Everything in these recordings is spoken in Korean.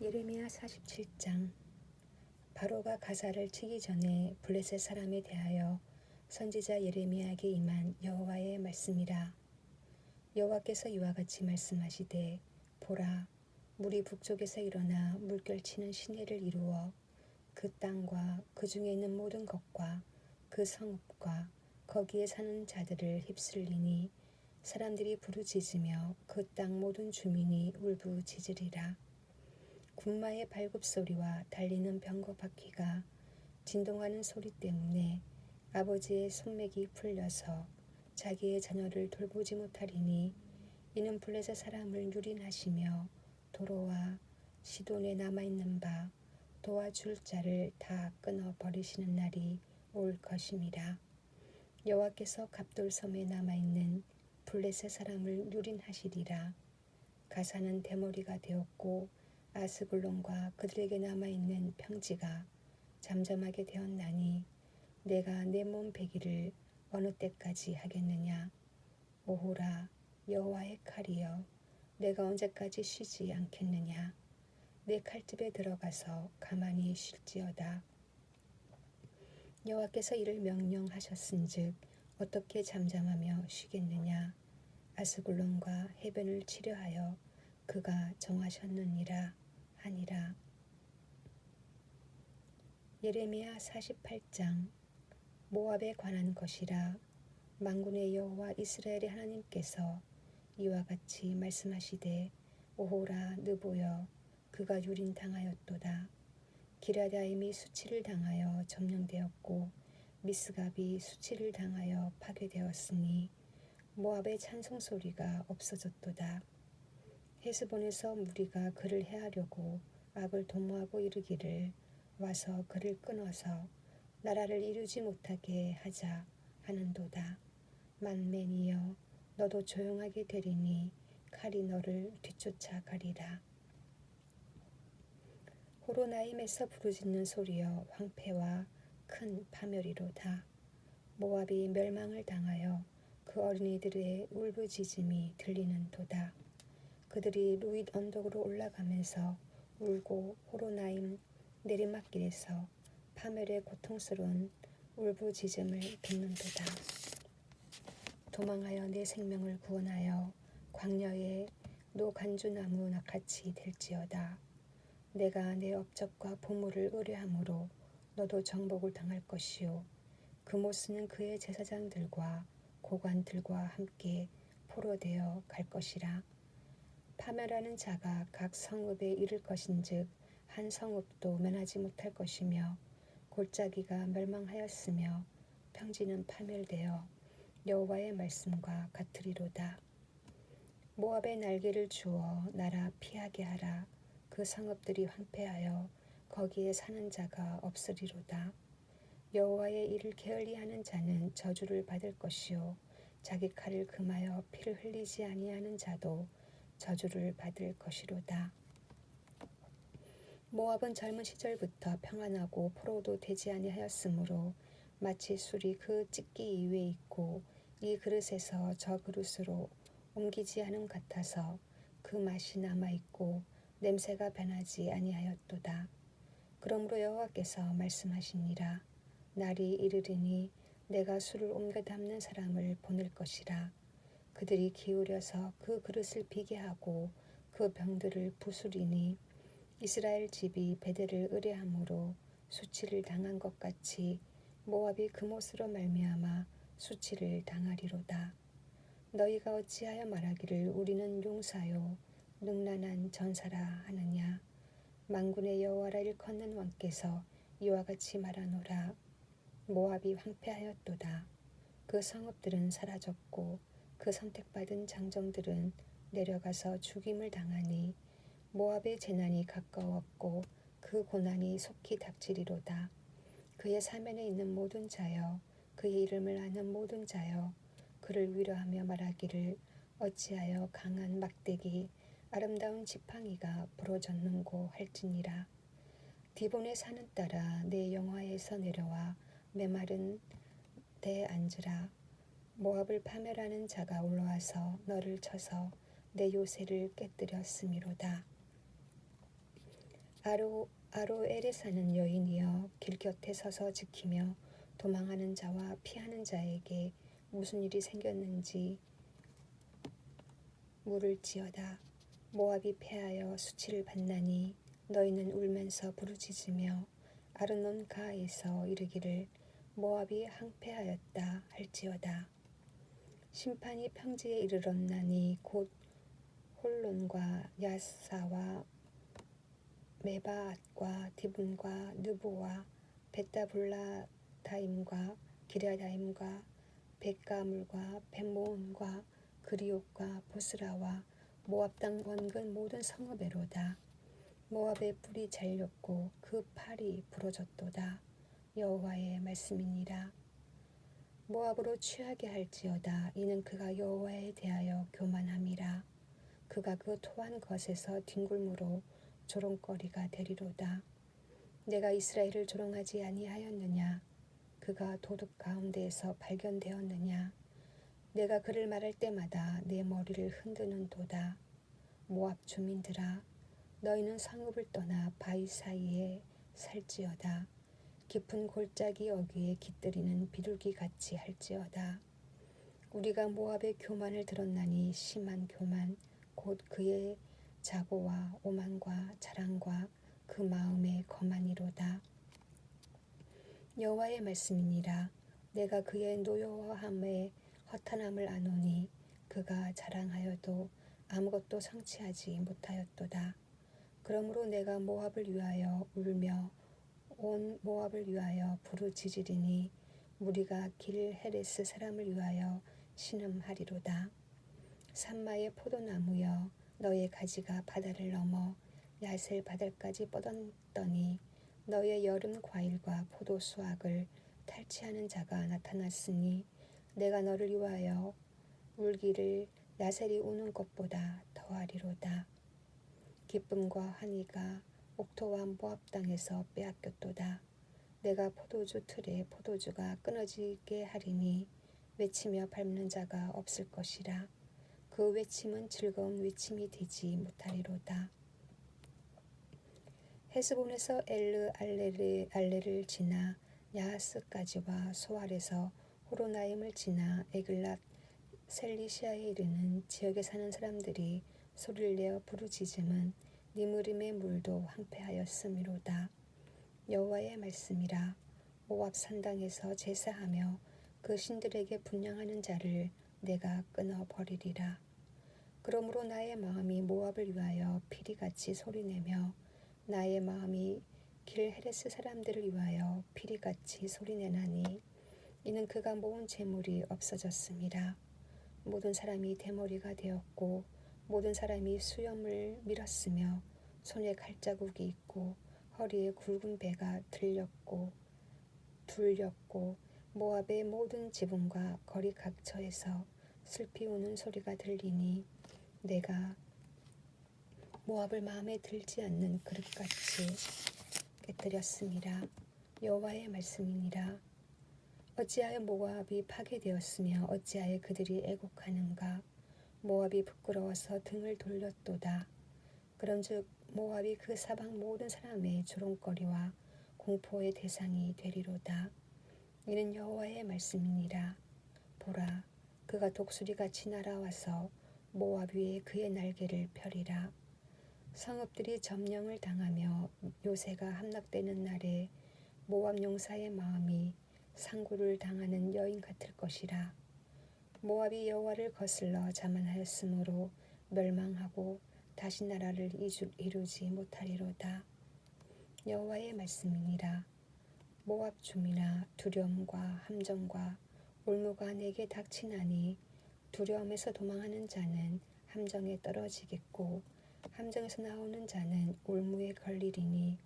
예레미야 47장. 바로가 가사를 치기 전에 블레셋 사람에 대하여 선지자 예레미야에게 임한 여호와의 말씀이라. 여호와께서 이와 같이 말씀하시되 보라 물이 북쪽에서 일어나 물결치는 시내를 이루어 그 땅과 그 중에 있는 모든 것과 그 성읍과 거기에 사는 자들을 휩쓸리니 사람들이 부르짖으며 그 땅 모든 주민이 울부짖으리라 군마의 발굽 소리와 달리는 병거 바퀴가 진동하는 소리 때문에 아버지의 손맥이 풀려서 자기의 자녀를 돌보지 못하리니 이는 블레셋 사람을 유린하시며 도로와 시돈에 남아있는 바 도와줄 자를 다 끊어 버리시는 날이 올 것임이라. 여호와께서 갑돌섬에 남아있는 블레셋 사람을 유린하시리라. 가사는 대머리가 되었고 아스글론과 그들에게 남아있는 평지가 잠잠하게 되었나니 내가 내 몸 베기를 어느 때까지 하겠느냐? 오호라 여호와의 칼이여 내가 언제까지 쉬지 않겠느냐? 내 칼집에 들어가서 가만히 쉴지어다. 여호와께서 이를 명령하셨은즉 어떻게 잠잠하며 쉬겠느냐? 아스글론과 해변을 치료하여 그가 정하셨느니라 하니라. 예레미야 48장 모압에 관한 것이라 만군의 여호와 이스라엘의 하나님께서 이와 같이 말씀하시되 오호라 느보여 그가 유린 당하였도다 기라다임이 수치를 당하여 점령되었고 미스갑이 수치를 당하여 파괴되었으니 모압의 찬송 소리가 없어졌도다 헤스본에서 무리가 그를 해하려고 악을 도모하고 이르기를 와서 그를 끊어서 나라를 이루지 못하게 하자 하는도다. 만맨이여 너도 조용하게 되리니 칼이 너를 뒤쫓아 가리라. 호로나임에서 부르짖는 소리여 황폐와 큰 파멸이로다. 모압이 멸망을 당하여 그 어린이들의 울부짖음이 들리는 도다. 그들이 루잇 언덕으로 올라가면서 울고 호로나임 내리막길에서 파멸의 고통스러운 울부짖음을 듣는도다. 도망하여 내 생명을 구원하여 광야의 노간주나무 같이 될지어다. 내가 내 업적과 보물을 의뢰함으로 너도 정복을 당할 것이요 그모스는 그의 제사장들과 고관들과 함께 포로되어 갈 것이라. 파멸하는 자가 각 성읍에 이를 것인즉 한 성읍도 면하지 못할 것이며 골짜기가 멸망하였으며 평지는 파멸되어 여호와의 말씀과 같으리로다. 모압의 날개를 주어 나라 피하게 하라. 그 성읍들이 황폐하여 거기에 사는 자가 없으리로다. 여호와의 일을 게을리 하는 자는 저주를 받을 것이요 자기 칼을 금하여 피를 흘리지 아니하는 자도 저주를 받을 것이로다. 모압은 젊은 시절부터 평안하고 포로도 되지 아니하였으므로 마치 술이 그 찢기 이외에 있고 이 그릇에서 저 그릇으로 옮기지 않음 같아서 그 맛이 남아 있고 냄새가 변하지 아니하였도다. 그러므로 여호와께서 말씀하시니라 날이 이르리니 내가 술을 옮겨 담는 사람을 보낼 것이라 그들이 기울여서 그 그릇을 비게 하고 그 병들을 부수리니 이스라엘 집이 베델을 의뢰함으로 수치를 당한 것 같이 모압이 그못으로 말미암아 수치를 당하리로다. 너희가 어찌하여 말하기를 우리는 용사요 능란한 전사라 하느냐 만군의 여호와라 일컫는 왕께서 이와 같이 말하노라 모압이 황폐하였도다. 그 성읍들은 사라졌고 그 선택받은 장정들은 내려가서 죽임을 당하니 모압의 재난이 가까웠고 그 고난이 속히 닥치리로다. 그의 사면에 있는 모든 자여 그의 이름을 아는 모든 자여 그를 위로하며 말하기를 어찌하여 강한 막대기 아름다운 지팡이가 부러졌는고 할지니라. 디본의 산을 따라 내 영화에서 내려와 메마른 데 앉으라. 모압을 파멸하는 자가 올라와서 너를 쳐서 내 요새를 깨뜨렸음이로다. 아로 아로엘에 사는 여인이여 길 곁에 서서 지키며 도망하는 자와 피하는 자에게 무슨 일이 생겼는지 물을지어다. 모압이 패하여 수치를 받나니 너희는 울면서 부르짖으며 아르논 가에서 이르기를 모압이 항패하였다 할지어다. 심판이 평지에 이르렀나니 곧 홀론과 야사와 메바앗과 디분과 느보와 베타블라다임과 기랴다임과 백가물과 벳모온과 그리옥과 보스라와 모압 땅 원근 모든 성읍에로다. 모압의 뿔이 잘렸고 그 팔이 부러졌도다. 여호와의 말씀이니라. 모압으로 취하게 할지어다. 이는 그가 여호와에 대하여 교만함이라. 그가 그 토한 것에서 뒹굴므로 조롱거리가 되리로다. 내가 이스라엘을 조롱하지 아니하였느냐? 그가 도둑 가운데에서 발견되었느냐? 내가 그를 말할 때마다 내 머리를 흔드는 도다. 모압 주민들아, 너희는 성읍을 떠나 바위 사이에 살지어다. 깊은 골짜기 어귀에 깃들이는 비둘기 같이 할지어다. 우리가 모압의 교만을 들었나니 심한 교만, 곧 그의 자고와 오만과 자랑과 그 마음의 거만이로다. 여호와의 말씀이니라. 내가 그의 노여워함에 허탄함을 아노니 그가 자랑하여도 아무것도 성취하지 못하였도다. 그러므로 내가 모압을 위하여 울며 온 모압을 위하여 부르짖으리니 무리가 길 헤레스 사람을 위하여 신음하리로다. 산마의 포도나무여 너의 가지가 바다를 넘어 야셀 바다까지 뻗었더니 너의 여름 과일과 포도 수확을 탈취하는 자가 나타났으니 내가 너를 위하여 울기를 야셀이 우는 것보다 더하리로다. 기쁨과 환희가 옥토와 모압 땅에서 빼앗겼도다. 내가 포도주 틀에 포도주가 끊어지게 하리니 외치며 밟는 자가 없을 것이라. 그 외침은 즐거운 외침이 되지 못하리로다. 헤스본에서 엘르 알레를, 알레를 지나 야하스까지와 소알에서 호로나임을 지나 에글랏 셀리시아에 이르는 지역에 사는 사람들이 소리를 내어 부르짖음은 니무림의 물도 황폐하였음이로다. 여호와의 말씀이라 모압 산당에서 제사하며 그 신들에게 분양하는 자를 내가 끊어 버리리라. 그러므로 나의 마음이 모압을 위하여 피리같이 소리내며 나의 마음이 길 헤레스 사람들을 위하여 피리같이 소리내나니 이는 그가 모은 재물이 없어졌음이라. 모든 사람이 대머리가 되었고 모든 사람이 수염을 밀었으며 손에 칼자국이 있고 허리에 굵은 배가 들렸고 둘렸고 모압의 모든 지붕과 거리 각처에서 슬피 우는 소리가 들리니 내가 모압을 마음에 들지 않는 그릇같이 깨뜨렸습니다. 여호와의 말씀이니라. 어찌하여 모압이 파괴되었으며 어찌하여 그들이 애곡하는가 모압이 부끄러워서 등을 돌렸도다. 그런즉 모압이 그 사방 모든 사람의 조롱거리와 공포의 대상이 되리로다. 이는 여호와의 말씀이니라. 보라 그가 독수리같이 날아와서 모압 위에 그의 날개를 펴리라. 성읍들이 점령을 당하며 요새가 함락되는 날에 모압 용사의 마음이 상구를 당하는 여인 같을 것이라. 모압이 여호와를 거슬러 자만하였으므로 멸망하고 다시 나라를 이루지 못하리로다. 여호와의 말씀이니라. 모압 주민아 두려움과 함정과 올무가 내게 닥치나니 두려움에서 도망하는 자는 함정에 떨어지겠고 함정에서 나오는 자는 올무에 걸리리니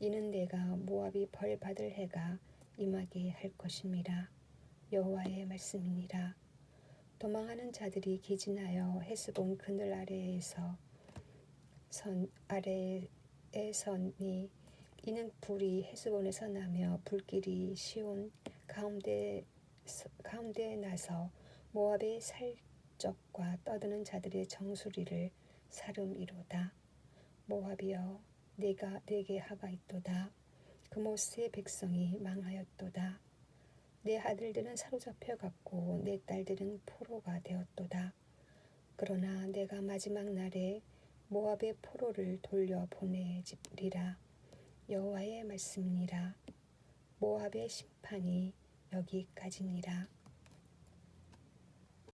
이는 내가 모압이 벌 받을 해가 임하게 할 것임이라 여호와의 말씀이니라 도망하는 자들이 기진하여 헤스본 그늘 아래에서 선 아래에 선이 이는 불이 헤스본에서 나며 불길이 시온 가운데 가운데에 나서 모압의 살적과 떠드는 자들의 정수리를 사름이로다 모압이여 내가 내게 하가 있도다. 그모스의 백성이 망하였도다. 내 아들들은 사로잡혀 갔고 내 딸들은 포로가 되었도다. 그러나 내가 마지막 날에 모압의 포로를 돌려 보내리라. 여호와의 말씀이니라. 모압의 심판이 여기까지니라.